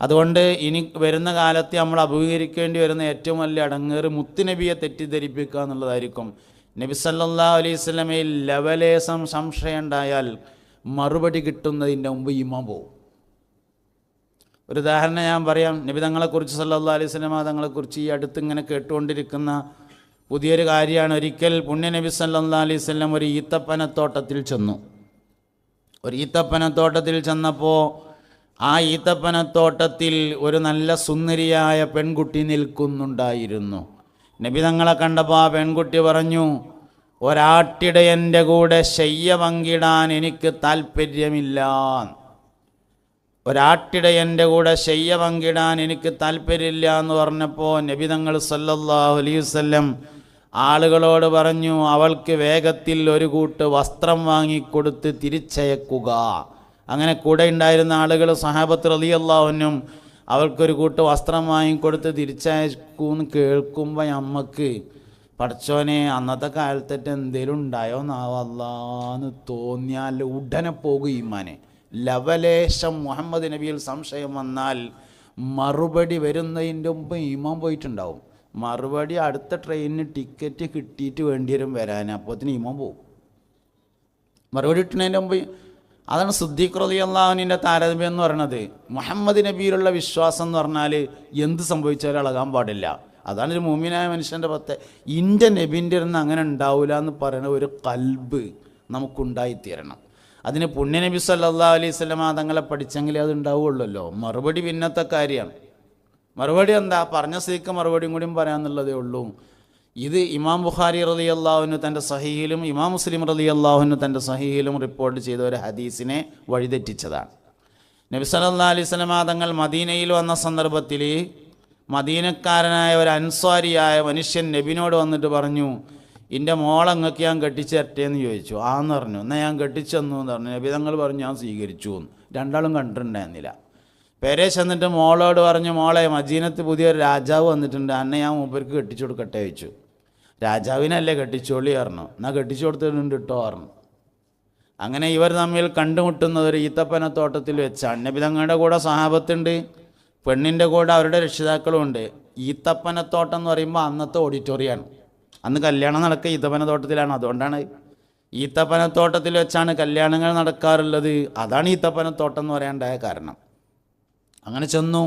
അതുകൊണ്ട് ഇനി വരുന്ന കാലത്ത് നമ്മൾ അഭിമുഖീകരിക്കേണ്ടി വരുന്ന ഏറ്റവും വലിയ അടങ്ങേറ് മുത്തുനബിയെ തെറ്റിദ്ധരിപ്പിക്കുക എന്നുള്ളതായിരിക്കും. നബി സല്ലാ അലൈഹി സ്വലമയിൽ ലവലേസം സംശയം ഉണ്ടായാൽ മറുപടി കിട്ടുന്നതിന്റെ മുമ്പ് ഇമാം പോവും. ഒരു ഉദാഹരണം ഞാൻ പറയാം. നബി തങ്ങളെക്കുറിച്ച് സല്ലാ അലൈഹി സ്വലമ തങ്ങളെക്കുറിച്ച് ഈ അടുത്ത് ഇങ്ങനെ കേട്ടുകൊണ്ടിരിക്കുന്ന പുതിയൊരു കാര്യമാണ്. ഒരിക്കൽ പുണ്യ നബി സല്ലാ അലൈഹി സ്വലം ഒരു ഈത്തപ്പനത്തോട്ടത്തിൽ ചെന്നു. ഒരു ഈത്തപ്പനത്തോട്ടത്തിൽ ചെന്നപ്പോൾ ആ ഈത്തപ്പനത്തോട്ടത്തിൽ ഒരു നല്ല സുന്ദരിയായ പെൺകുട്ടി നിൽക്കുന്നുണ്ടായിരുന്നു. നബി തങ്ങളെ കണ്ടപ്പോൾ ആ പെൺകുട്ടി പറഞ്ഞു ഒരാട്ടിടയന്റെ കൂടെ ശയ്യ പങ്കിടാൻ എനിക്ക് താല്പര്യമില്ല ഒരാട്ടിടയന്റെ കൂടെ ശയ്യ പങ്കിടാൻ എനിക്ക് താല്പര്യമില്ല എന്ന് പറഞ്ഞപ്പോൾ നബി തങ്ങൾ സല്ലല്ലാഹു അലൈഹി വസല്ലം ആളുകളോട് പറഞ്ഞു അവൾക്ക് വേഗത്തിൽ ഒരു കൂട്ട് വസ്ത്രം വാങ്ങിക്കൊടുത്ത് തിരിച്ചയക്കുക. അങ്ങനെ കൂടെ ഉണ്ടായിരുന്ന ആളുകൾ സഹാബത്ത് റലിയല്ലാവിനും അവർക്കൊരു കൂട്ട് വസ്ത്രം വാങ്ങിക്കൊടുത്ത് തിരിച്ചയക്കൂന്ന് കേൾക്കുമ്പോൾ നമുക്ക് പഠിച്ചോനെ അന്നത്തെ കാലത്തേറ്റ് എന്തേലും ഉണ്ടായോ നാവല്ലാന്ന് തോന്നിയാൽ ഉടനെ പോകും ഈമാനെ. ലവലേശം മുഹമ്മദ് നബിയിൽ സംശയം വന്നാൽ മറുപടി വരുന്നതിന്റെ മുമ്പ് ഈമാൻ പോയിട്ടുണ്ടാവും. മറുപടി അടുത്ത ട്രെയിനിന് ടിക്കറ്റ് കിട്ടിയിട്ട് വേണ്ടി വരും വരാൻ അപ്പോത്തിന് ഈമാൻ പോകും മറുപടി കിട്ടുന്നതിന്റെ മുമ്പ് അതാണ് സുദ്ദീഖ് റലി അള്ളാഹുവിന്റെ താരതമ്യം എന്ന് പറയുന്നത്. മുഹമ്മദ് നബിയിലുള്ള വിശ്വാസം എന്ന് പറഞ്ഞാൽ എന്ത് സംഭവിച്ചാലും ഇളകാൻ പാടില്ല. അതാണ് ഒരു മൂമിനായ മനുഷ്യന്റെ പത്ത് ഇന്റെ നബിന്റെ ഇരുന്ന് അങ്ങനെ ഉണ്ടാവില്ല എന്ന് പറയുന്ന ഒരു കൽബ് നമുക്കുണ്ടായിത്തീരണം. അതിന് പുണ്യനബി സല്ലാ അലൈഹി സ്വലം തങ്ങളെ പഠിച്ചെങ്കിലേ അത് ഉണ്ടാവുള്ളല്ലോ മറുപടി പിന്നത്തെ കാര്യമാണ് മറുപടി എന്താ? പറഞ്ഞ സ്ഥിതിക്ക് മറുപടിയും കൂടിയും പറയാമെന്നുള്ളതേ ഉള്ളൂ. ഇത് ഇമാം ബുഖാരി റലി അള്ളാഹുവിന് തന്റെ സഹിയിലും ഇമാം മുസ്ലിം റലി അള്ളാഹുവിന് തന്റെ സഹിയിലും റിപ്പോർട്ട് ചെയ്ത ഒരു ഹദീസിനെ വഴിതെറ്റിച്ചതാണ്. നബി സല്ലാ അലൈഹി സ്വലമ തങ്ങൾ മദീനയിൽ വന്ന സന്ദർഭത്തിൽ മദീനക്കാരനായ ഒരു അൻസ്വാരിയായ മനുഷ്യൻ നബിനോട് വന്നിട്ട് പറഞ്ഞു എന്റെ മോളങ്ങക്ക് ഞാൻ കെട്ടിച്ചു തരട്ടേന്ന് ചോദിച്ചു. ആന്ന് പറഞ്ഞു. എന്നാൽ ഞാൻ കെട്ടിച്ചു തന്നു എന്ന് പറഞ്ഞു. നബി തങ്ങൾ പറഞ്ഞു ഞാൻ സ്വീകരിച്ചു എന്ന്. രണ്ടാളും കണ്ടിട്ടുണ്ടായിരുന്നില്ല. പേരെ ചെന്നിട്ട് മോളോട് പറഞ്ഞു മോളെ മജീനത്ത് പുതിയൊരു രാജാവ് വന്നിട്ടുണ്ട്. അന്നെ ഞാൻ മൂപ്പർക്ക് കെട്ടിച്ചു കൊടുക്കട്ടെ ചോദിച്ചു. രാജാവിനല്ലേ കെട്ടിച്ചോളി പറഞ്ഞു. എന്നാൽ കെട്ടിച്ചു കൊടുത്തിട്ടുണ്ട് കേട്ടോ പറഞ്ഞു. അങ്ങനെ ഇവർ തമ്മിൽ കണ്ടുമുട്ടുന്നത് ഒരു ഈത്തപ്പനത്തോട്ടത്തിൽ വെച്ചാണ് നബി തങ്ങളുടെ കൂടെ സഹാബത്തുണ്ട് പെണ്ണിന്റെ കൂടെ അവരുടെ രക്ഷിതാക്കളും ഉണ്ട് ഈത്തപ്പനത്തോട്ടം എന്ന് പറയുമ്പോൾ അന്നത്തെ ഓഡിറ്റോറിയമാണ് അന്ന് കല്യാണം നടക്കുക ഈത്തപ്പനത്തോട്ടത്തിലാണ് അതുകൊണ്ടാണ് ഈത്തപ്പനത്തോട്ടത്തിൽ വെച്ചാണ് കല്യാണങ്ങൾ നടക്കാറുള്ളത്. അതാണ് ഈത്തപ്പനത്തോട്ടം എന്ന് പറയാണ്ടായ കാരണം. അങ്ങനെ ചെന്നു.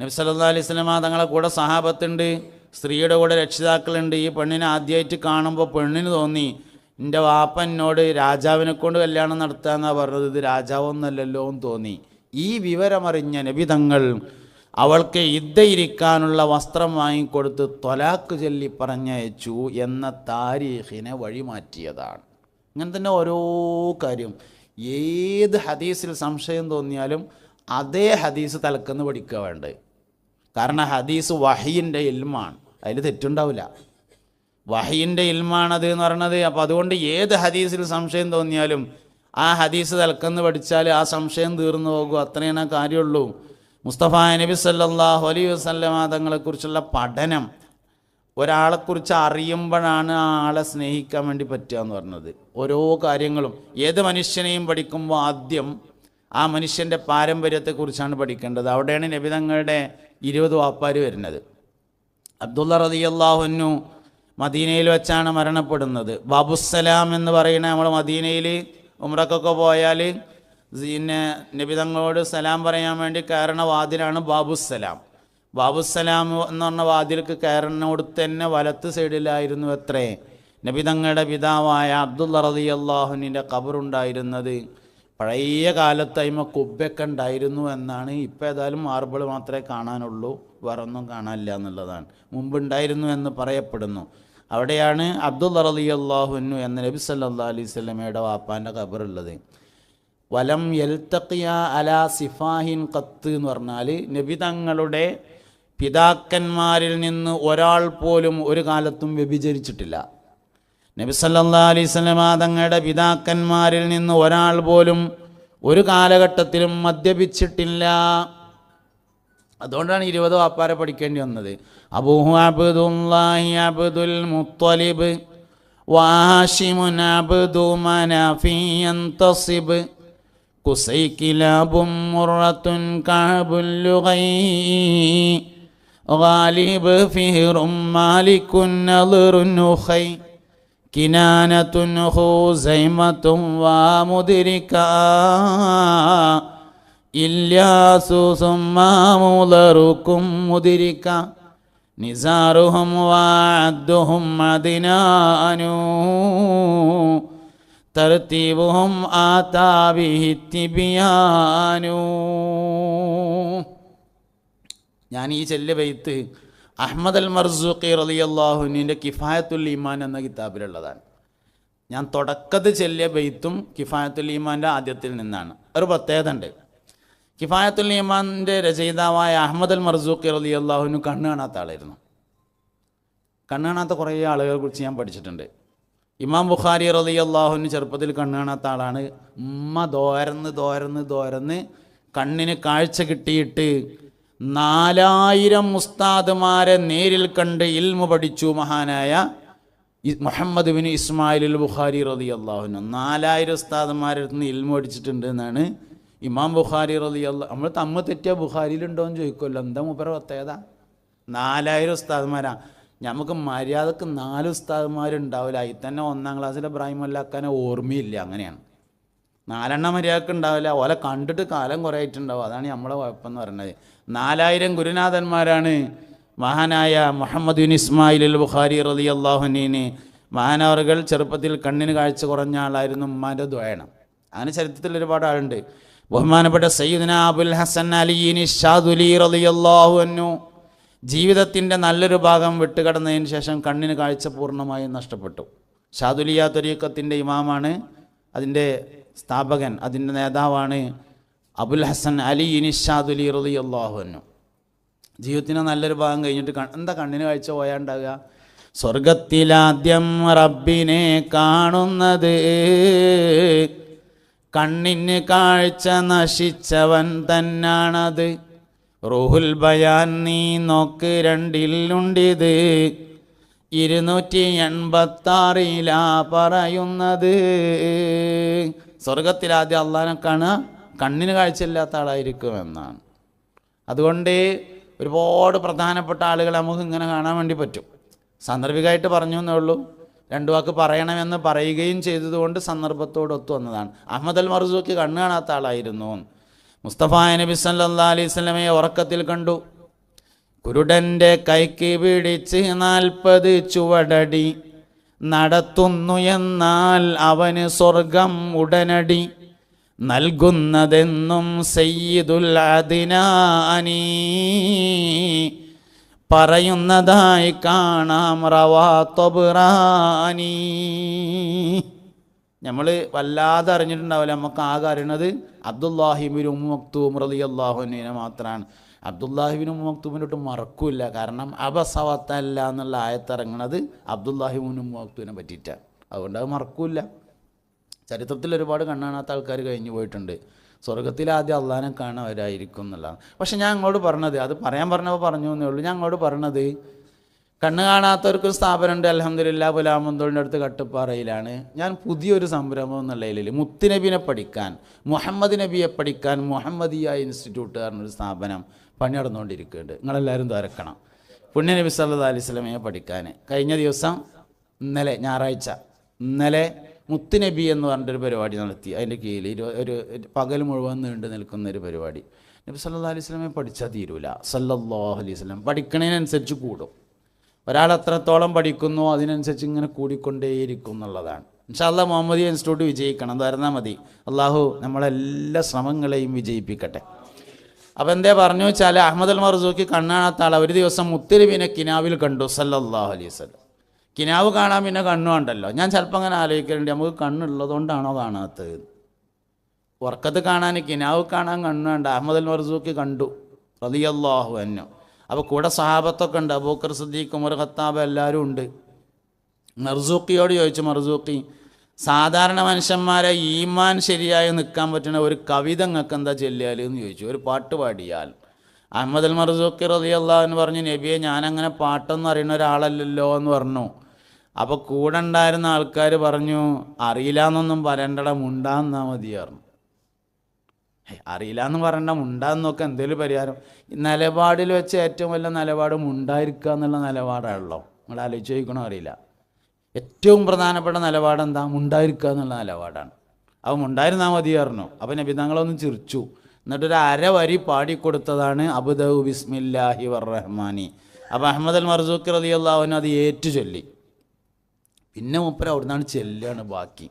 നബി സല്ലാ അലൈഹി സ്വലമ തങ്ങളെ കൂടെ സഹാബത്തുണ്ട് സ്ത്രീയുടെ കൂടെ രക്ഷിതാക്കളുണ്ട്. ഈ പെണ്ണിനെ ആദ്യമായിട്ട് കാണുമ്പോൾ പെണ്ണിന് തോന്നി എന്റെ വാപ്പ എന്നോട് രാജാവിനെ കൊണ്ട് കല്യാണം നടത്താന്നാ പറഞ്ഞത്. ഇത് രാജാവൊന്നല്ലല്ലോ എന്ന് തോന്നി. ഈ വിവരമറിഞ്ഞ നബിതങ്ങൾ അവൾക്ക് ഇദ്ദയിരിക്കാനുള്ള വസ്ത്രം വാങ്ങിക്കൊടുത്ത് തൊലാക്ക് ചൊല്ലി പറഞ്ഞയച്ചു എന്ന താരീഖിനെ വഴിമാറ്റിയതാണ്. ഇങ്ങനെ തന്നെ ഓരോ കാര്യം. ഏത് ഹദീസിൽ സംശയം തോന്നിയാലും അതേ ഹദീസ് തലക്കെന്ന് പഠിക്കുക വേണ്ടത്. കാരണം ഹദീസ് വഹീന്റെ ഇൽമാണ്. അതിൽ തെറ്റുണ്ടാവില്ല. വഹീന്റെ ഇൽമാണത് എന്ന് പറയണത് അപ്പോൾ അതുകൊണ്ട് ഏത് ഹദീസിൽ സംശയം തോന്നിയാലും ആ ഹദീസ് തലക്കെന്ന് പഠിച്ചാൽ ആ സംശയം തീർന്നു പോകും. അത്രയാണ് കാര്യമുള്ളൂ. മുസ്തഫ നബി സല്ലാഹു അലൈ വസ്ലമ തങ്ങളെക്കുറിച്ചുള്ള പഠനം ഒരാളെക്കുറിച്ച് അറിയുമ്പോഴാണ് ആ ആളെ സ്നേഹിക്കാൻ വേണ്ടി പറ്റുക എന്ന് പറഞ്ഞത്. ഓരോ കാര്യങ്ങളും ഏത് മനുഷ്യനെയും പഠിക്കുമ്പോൾ ആദ്യം ആ മനുഷ്യന്റെ പാരമ്പര്യത്തെക്കുറിച്ചാണ് പഠിക്കേണ്ടത്. അവിടെയാണ് നബിതങ്ങളുടെ ഇരുപത് വാപ്പാർ വരുന്നത്. അബ്ദുള്ള റതി അള്ളാഹുനു മദീനയിൽ വെച്ചാണ് മരണപ്പെടുന്നത്. ബാബുസലാം എന്ന് പറയുന്ന നമ്മൾ മദീനയിൽ ഉമ്രക്കൊക്കെ പോയാൽ പിന്നെ നബിതങ്ങളോട് സലാം പറയാൻ വേണ്ടി കയറണ വാതിലാണ് ബാബുസലാം ബാബുസലാം എന്ന് പറഞ്ഞ വാതിൽക്ക് കയറിനോട് തന്നെ വലത്ത് സൈഡിലായിരുന്നു എത്രേ? നബിതങ്ങളുടെ പിതാവായ അബ്ദുള്ള റതി അള്ളാഹുനിന്റെ ഖബറുണ്ടായിരുന്നത്. പഴയ കാലത്ത് അയിമ കുബ്ബൊക്കെ ഉണ്ടായിരുന്നു എന്നാണ് ഇപ്പം ഏതായാലും മാർബിൾ മാത്രമേ കാണാനുള്ളൂ വേറൊന്നും കാണാനില്ല എന്നുള്ളതാണ്. മുമ്പുണ്ടായിരുന്നു എന്ന് പറയപ്പെടുന്നു. അവിടെയാണ് അബ്ദുൾ അറലി അള്ളാഹുനു എന്ന നബി സല്ലാ അലൈഹി സ്വലമയുടെ വാപ്പാന്റെ ഖബറുള്ളത് വലം എൽത്തക്കിയ അല സിഫാഹിൻ കത്ത് എന്ന് പറഞ്ഞാൽ നബി തങ്ങളുടെ പിതാക്കന്മാരിൽ നിന്ന് ഒരാൾ പോലും ഒരു കാലത്തും വ്യഭിചരിച്ചിട്ടില്ല. നബി സല്ലാ അലൈഹി സ്വലമ തങ്ങളുടെ പിതാക്കന്മാരിൽ നിന്ന് ഒരാൾ പോലും ഒരു കാലഘട്ടത്തിലും മദ്യപിച്ചിട്ടില്ല അതുകൊണ്ടാണ് ഇരുപത് വാപ്പാരെ പഠിക്കേണ്ടി വന്നത് അബൂഹു അബ്ദുല്ലാഹി അബ്ദുൽ മുത്തലിബ് വാഷിമുൻ അബ്ദു മനാഫി യന്തസിബ് കുസൈ കിലാബും മുറത്തുൻ കാബുൽ ലുഗൈ غالب فهر مالك نظر نخي കിനാനത്തുൻ ഹൂസൈമത്തും വാമുതിരിക്ക ഇല്ലാസൂസും മാമൂലറുക്കും മുതിരിക്ക. നിസാറുഹും വാദുഹും അതിനാനു തർത്തീബുഹും ആതാബിഹിത്തിബിയാനു ഞാൻ ഈ ചെല്ലുബെയ്ത്ത് അഹമ്മദ് അൽ മർസൂഖി അള്ളാഹുനിന്റെ കിഫായത്തുൽ ഈമാൻ എന്ന കിതാബിലുള്ളതാണ്. ഞാൻ തുടക്കത്തിൽ ചെല്ലിയ ബെയ്ത്തും കിഫായത്തുൽ ഈമാന്റെ ആദ്യത്തിൽ നിന്നാണ്. ഒരു പ്രത്യേകത ഉണ്ട് കിഫായത്തുൽ ഈമാന്റെ രചയിതാവായ അഹമ്മദ് അൽ മർസൂഖി റലി അള്ളാഹുനു കണ്ണ് കാണാത്ത ആളായിരുന്നു. കണ്ണ് കാണാത്ത കുറേ ആളുകളെ കുറിച്ച് ഞാൻ പഠിച്ചിട്ടുണ്ട്. ഇമാം ബുഖാരി റലി അള്ളാഹുന് ചെറുപ്പത്തിൽ കണ്ണ് കാണാത്ത ആളാണ്. ഉമ്മ ദോരന്ന് ദോരന്ന് ദോരന്ന് കണ്ണിന് കാഴ്ച കിട്ടിയിട്ട് നാലായിരം ഉസ്താദുമാരെ നേരിൽ കണ്ട് ഇൽമു പഠിച്ചു മഹാനായ മുഹമ്മദ് ബിൻ ഇസ്മായിൽ ബുഖാരി റതി അള്ളാഹുന നാലായിരം ഉസ്താദുമാരെ അടുത്ത് നിന്ന് ഇൽമു പഠിച്ചിട്ടുണ്ട് എന്നാണ് ഇമാം ബുഖാരി റതി അള്ളാഹ് നമ്മൾ തമ്മ തെറ്റിയ ബുഖാരിയിലുണ്ടോ എന്ന് ചോദിക്കുമല്ലോ എന്താ മുപ്പര പ്രത്യേകത? നാലായിരം ഉസ്താദുമാരാ. നമുക്ക് മര്യാദയ്ക്ക് നാല് ഉസ്താദുമാരുണ്ടാവില്ല അതിൽ തന്നെ ഒന്നാം ക്ലാസ്സിലെ ഇബ്രാഹിം അല്ലാക്കാനെ ഓർമ്മയില്ല. അങ്ങനെയാണ്. നാലെണ്ണം മര്യാദയ്ക്ക് ഉണ്ടാവില്ല. ഓലെ കണ്ടിട്ട് കാലം കുറേ ആയിട്ടുണ്ടാവും. അതാണ് നമ്മളെ കുഴപ്പമെന്ന് പറയുന്നത്. നാലായിരം ഗുരുനാഥന്മാരാണ്. മഹാനായ Muhammad bin Ismail al Bukhari റലി അള്ളാഹുനീന് മഹാനവറുകൾ ചെറുപ്പത്തിൽ കണ്ണിന് കാഴ്ച കുറഞ്ഞ ആളായിരുന്നു ഉമ്മാന്റെ ദ്വയണം. അങ്ങനെ ചരിത്രത്തിൽ ഒരുപാട് ആളുണ്ട്. ബഹുമാനപ്പെട്ട സയ്യിദ്ന അബുൽ ഹസൻ അലിയിനി ഷാദുലി റലി അള്ളാഹു ജീവിതത്തിന്റെ നല്ലൊരു ഭാഗം വിട്ടുകടന്നതിന് ശേഷം കണ്ണിന് കാഴ്ച പൂർണമായും നഷ്ടപ്പെട്ടു. ഷാദുലിയ തൊരീക്കത്തിന്റെ ഇമാമാണ് അതിന്റെ സ്ഥാപകൻ അതിന്റെ നേതാവാണ് അബുൽ ഹസൻ അലി ഇനിഷാദുലി റലി അള്ളാഹുനു ജീവിതത്തിന് നല്ലൊരു ഭാഗം കഴിഞ്ഞിട്ട് എന്താ കണ്ണിന് കാഴ്ച പോയാണ്ടാവുക? സ്വർഗത്തിലാദ്യം റബ്ബിനെ കാണുന്നത് കണ്ണിന് കാഴ്ച നശിച്ചവൻ തന്നാണത്. റൂഹുൽ ബയാൻ നീ നോക്ക് രണ്ടിലുണ്ടിത്. ഇരുന്നൂറ്റി എൺപത്താറിലാ പറയുന്നത് സ്വർഗത്തിലാദ്യം അള്ളാനെ കാണുക കണ്ണിന് കാഴ്ചയില്ലാത്ത ആളായിരിക്കും എന്നാണ് അതുകൊണ്ട് ഒരുപാട് പ്രധാനപ്പെട്ട ആളുകൾ നമുക്ക് ഇങ്ങനെ കാണാൻ വേണ്ടി പറ്റും. സാന്ദർഭികമായിട്ട് പറഞ്ഞു എന്നേ ഉള്ളൂ. രണ്ടു വാക്ക് പറയണമെന്ന് പറയുകയും ചെയ്തതുകൊണ്ട് സന്ദർഭത്തോട് ഒത്തു വന്നതാണ്. അഹമ്മദ് അൽ മർസൂക്ക് കണ്ണ് കാണാത്ത ആളായിരുന്നു. മുസ്തഫ നബി സല്ലാ അലൈഹി സ്വലമയെ ഉറക്കത്തിൽ കണ്ടു. കുരുടന്റെ കൈക്ക് പിടിച്ച് നാൽപ്പത് ചുവടടി നടത്തുന്നു എന്നാൽ അവന് സ്വർഗം ഉടനടി. നൽകുന്നതെന്നും സയ്യിദുൽ അദിനാനി പറയുന്നതായി കാണാം റവാ തൊബ്റാനി നമ്മൾ വല്ലാതെ അറിഞ്ഞിട്ടുണ്ടാവില്ല നമുക്ക് ആകെ അറിയണത് അബ്ദുല്ലാഹിബിൻ ഉമ്മക്തൂം റലി അള്ളാഹുവിനെ മാത്രമാണ് അബ്ദുല്ലാഹിബിൻ മക്തൂബിനോട്ട് മറക്കൂല്ല. കാരണം അബസവത്തല്ല എന്നുള്ള ആയത്തിറങ്ങണത് അബ്ദുല്ലാഹിബിനും മക്തൂബിനെ പറ്റിയിട്ടാണ് അതുകൊണ്ട് അത് മറക്കൂല്ല. ചരിത്രത്തിൽ ഒരുപാട് കണ്ണാണാത്ത ആൾക്കാർ കഴിഞ്ഞു പോയിട്ടുണ്ട്. സ്വർഗത്തിൽ ആദ്യം അള്ളാനെ കാണാവരായിരിക്കും എന്നുള്ളതാണ്. പക്ഷെ ഞാൻ അങ്ങോട്ട് പറഞ്ഞത് അത് പറയാൻ പറഞ്ഞപ്പോൾ പറഞ്ഞു എന്നേ ഉള്ളൂ. ഞാൻ അങ്ങോട്ട് പറഞ്ഞത് കണ്ണ് കാണാത്തവർക്കും സ്ഥാപനമുണ്ട് അലഹമ്മദില്ല പുലാമന്തോളിന്റെ അടുത്ത് കട്ടുപ്പാറയിലാണ്. ഞാൻ പുതിയൊരു സംരംഭം എന്നുള്ളതിൽ മുത്തുനബിനെ പഠിക്കാൻ മുഹമ്മദ് നബിയെ പഠിക്കാൻ മുഹമ്മദിയ ഇൻസ്റ്റിറ്റ്യൂട്ട് പറഞ്ഞൊരു സ്ഥാപനം പണി നടന്നുകൊണ്ടിരിക്കുന്നുണ്ട്. നിങ്ങളെല്ലാവരും തുരക്കണം പുണ്യനബി സല്ലാ അലൈഹി സ്വലമയെ പഠിക്കാൻ. കഴിഞ്ഞ ദിവസം ഇന്നലെ ഞായറാഴ്ച ഇന്നലെ മുത്തുനബി എന്ന് പറഞ്ഞിട്ടൊരു പരിപാടി നടത്തി. അതിന്റെ കീഴിൽ ഒരു പകൽ മുഴുവൻ നീണ്ടു നിൽക്കുന്ന ഒരു പരിപാടി. നബി സല്ലാ അലൈഹി സ്വലമെ പഠിച്ചാൽ തീരൂല. സല്ലാഹു അലൈഹി സ്വലം പഠിക്കണതിനനുസരിച്ച് കൂടും. ഒരാൾ എത്രത്തോളം പഠിക്കുന്നു അതിനനുസരിച്ച് ഇങ്ങനെ കൂടിക്കൊണ്ടേയിരിക്കും എന്നുള്ളതാണ്. ഇൻഷാല്ല മുഹമ്മദി ഇൻസ്റ്റിറ്റ്യൂട്ട് വിജയിക്കണം. അത് മതി. അള്ളാഹു നമ്മളെല്ലാ ശ്രമങ്ങളെയും വിജയിപ്പിക്കട്ടെ. അപ്പം എന്തേ പറഞ്ഞു വെച്ചാൽ അഹമ്മദ് അൽ മർസൂക്കി കണ്ണാണാത്ത ആൾ ഒരു ദിവസം മുത്തരിബിനെ കിനാവിൽ കണ്ടു സല്ലല്ലാഹു അലൈഹി വസല്ലം. കിനാവ് കാണാൻ പിന്നെ കണ്ണുണ്ടല്ലോ ഞാൻ ചിലപ്പോൾ അങ്ങനെ ആലോചിക്കലുണ്ട്. നമുക്ക് കണ്ണുള്ളതുകൊണ്ടാണോ കാണാത്തത്? ഉറക്കത്ത് കാണാൻ കിനാവ് കാണാൻ കണ്ണു വേണ്ട അഹമ്മദ് അൽ മർസൂക്കി കണ്ടു റളിയല്ലാഹു അന്നു അപ്പോൾ കൂടെ സഹാബത്തൊക്കെ ഉണ്ട്. അബൂക്കർ സിദ്ദീഖ് ഉമർ ഖത്താബ് എല്ലാവരും ഉണ്ട്. മർസൂക്കിയോട് ചോദിച്ചു മർസൂക്കി സാധാരണ മനുഷ്യന്മാരെ ഈമാൻ ശരിയായി നിൽക്കാൻ പറ്റുന്ന ഒരു കവിത നിങ്ങൾക്ക് എന്താ ചെല്ലിയാൽ എന്ന് ചോദിച്ചു. ഒരു പാട്ട് പാടിയാൽ. അഹമ്മദ് അൽ മർസൂഖി റതി അള്ളാഹ് എന്ന് പറഞ്ഞു നബിയെ ഞാനങ്ങനെ പാട്ടൊന്നും അറിയുന്ന ഒരാളല്ലല്ലോ എന്ന് പറഞ്ഞു. അപ്പോൾ കൂടെ ഉണ്ടായിരുന്ന ആൾക്കാർ പറഞ്ഞു അറിയില്ല എന്നൊന്നും പറയണ്ടട മുണ്ടാന്നാ മതി പറഞ്ഞു. അറിയില്ല എന്ന് പറയണ്ട മുണ്ടാന്നൊക്കെ എന്തെങ്കിലും പരിഹാരം. നിലപാടിൽ വെച്ച് ഏറ്റവും വലിയ നിലപാട് മുണ്ടായിരിക്കുക എന്നുള്ള നിലപാടാണല്ലോ. നിങ്ങൾ ആലോചിച്ച് ചോദിക്കണോ അറിയില്ല. ഏറ്റവും പ്രധാനപ്പെട്ട നിലപാട് എന്താ? മുണ്ടായിരിക്കുക എന്നുള്ള നിലപാടാണ്. അവൻ ഉണ്ടായിരുന്നാൽ മതി പറഞ്ഞു. അപ്പം നബി തങ്ങളൊന്ന് ചിരിച്ചു. എന്നിട്ടൊരു അര വരി പാടിക്കൊടുത്തതാണ് അബുദു ബിസ്മില്ലാഹി വറഹ്മാനി. അപ്പം അഹമ്മദ് അൽ മർസൂഖ് റലി അള്ളാഹുവിന് അത് ഏറ്റു ചൊല്ലി. പിന്നെ മുപ്പര അവിടുന്നാണ് ചെല്ലുകയാണ് ബാക്കി.